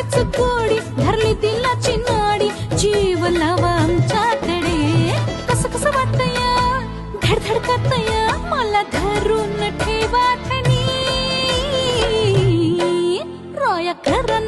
तशीच धरली तिला नाडी. जीव लावा आमच्याकडे. कस कस वाटतया? धडधड करतया मला धरून ठेवा खनी रोया खरा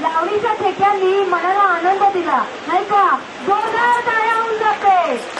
लावणीच्या ठेक्यांनी मनाला आनंद दिला. नाही का? जोरदार टाळ्या होऊन जाते.